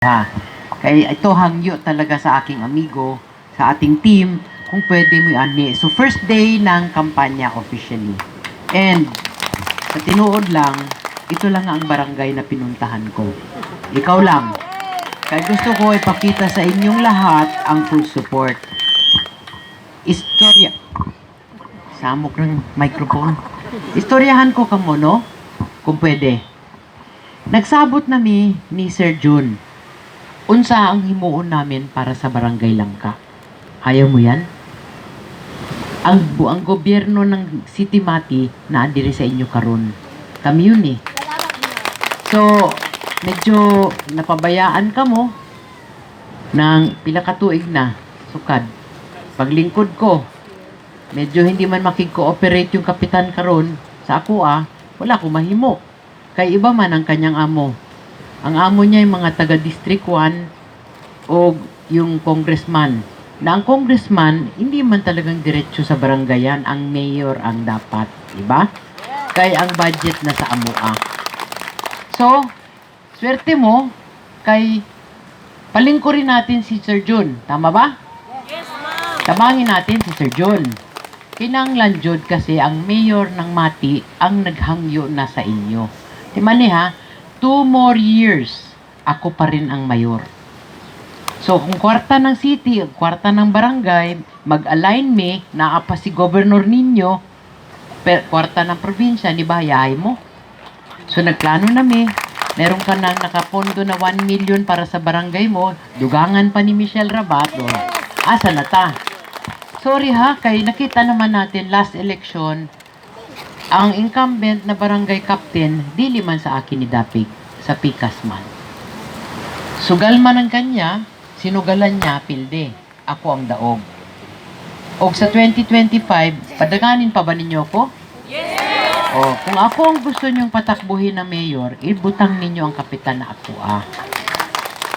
Ha. Kaya ito hangyo talaga sa aking amigo, sa ating team, kung pwede mo ani. So first day ng kampanya officially. And sa tinuod lang, ito lang ang barangay na pinuntahan ko. Ikaw lang. Kaya gusto ko ipakita sa inyong lahat ang full support. Istorya. Samok ng microphone. Istoryahan ko kamo, no? Kung pwede. Nagsabot nami ni Sir Jun. Unsa ang himuon namin para sa barangay Langka? Ayaw mo yan? Ang, ang gobyerno ng City Mati na diri sa inyo karon. Kami yun eh. So, medyo napabayaan ka mo ng pila ka tuig na sukad. Paglingkod ko, medyo hindi man makikooperate yung kapitan karon sa ako ah, wala ko mahimo. Kay iba man ang kanyang amo. Ang amo niya yung mga taga District 1 o yung congressman. Na ang congressman, hindi man talagang diretso sa barangayan, ang mayor ang dapat. Diba? Kaya ang budget na sa amo ah. So, swerte mo kay palingkurin natin si Sir Jun. Tama ba? Tabangin natin si Sir John. Kinanglan jud kasi ang mayor ng Mati ang naghangyo na sa inyo. Di mani ha, two more years, ako pa rin ang mayor. So, kung kwarta ng city, kwarta ng barangay, mag-align me, naapa si governor ninyo, per, kwarta ng probinsya, ni bayahay mo. So, nagplano na mi, meron ka nang nakapondo na 1 million para sa barangay mo, dugangan pa ni Michelle Rabat, o, asa na ta? Sorry ha, kay nakita naman natin last election, ang incumbent na barangay captain, dili man sa akin ni Dapig, sa Pikas man. Sugal man ang kanya, sinugalan niya, pilde. Ako ang daog. O sa 2025, padaganin pa ba ninyo ko? Yes! O, kung ako ang gusto niyong patakbuhin na mayor, ibutang ninyo ang kapitan na ako ah.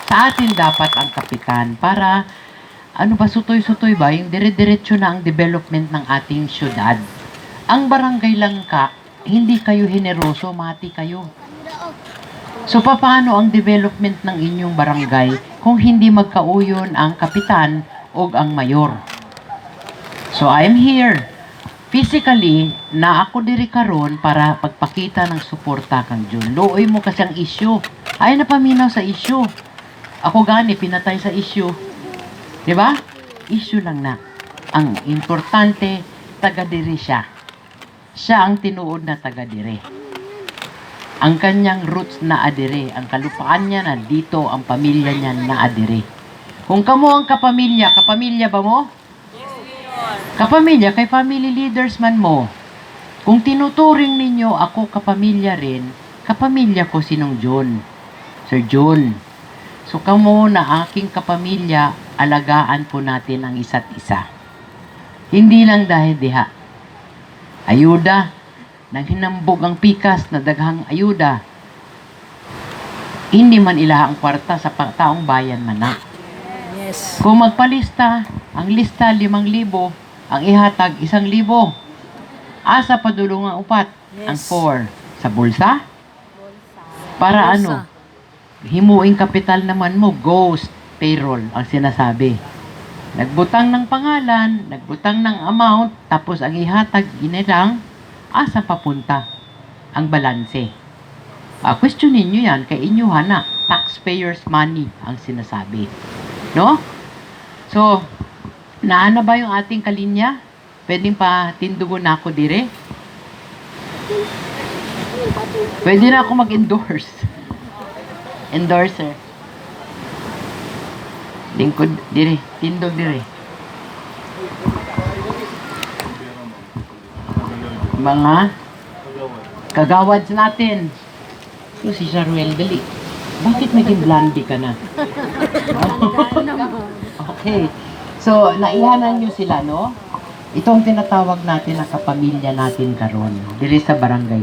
Sa atin dapat ang kapitan para ano ba, sutoy-sutoy ba, yung dire-diretso na ang development ng ating syudad. Ang barangay lang ka, hindi kayo generoso, mati kayo. So, paano ang development ng inyong barangay kung hindi magkauyon ang kapitan o ang mayor? So, I'm here. Physically, na ako diri karon para pagpakita ng suporta kang Jun. Looy mo kasi ang issue. Ay, napaminaw sa issue. Ako gani, pinatay sa issue. Ba? Issue lang na. Ang importante, taga-diri siya. Siya ang tinuod na taga-diri. Ang kanyang roots na adire, ang kalupaan niya na dito, ang pamilya niya na adire. Kung kamo ang kapamilya, kapamilya ba mo? Kapamilya, kay family leaders man mo. Kung tinuturing ninyo ako kapamilya rin, kapamilya ko sinong John. Sir John. So kamo na aking kapamilya, alagaan po natin ang isa't isa. Hindi lang dahil diha. Ayuda, nang hinambog ang pikas na daghang ayuda. Hindi man ila ang kwarta sa taong bayan man na. Yes. Kung magpalista, ang lista limang libo, ang ihatag isang libo. Asa padulong ang upat? Ang Yes. four. Sa bulsa? Para Bulsa. ano? Himuing kapital naman mo, ghost payroll ang sinasabi. Nagbutang ng pangalan, nagbutang ng amount, tapos ang ihatag inilang, asa papunta ang balanse. Ah, questionin nyo yan, kay inyo hana, taxpayers money ang sinasabi. No? So, naana ba yung ating kalinya? Pwedeng pa tindugon na ako dire? Pwede na ako mag-endorse. Endorser. Lingkod dire, tindog dire. Mga kagawads natin. Ito si Sharuel, dali. Bakit naging blondie ka na? okay. So, naihanan nyo sila, no? Ito ang tinatawag natin na kapamilya natin karon, diri sa barangay.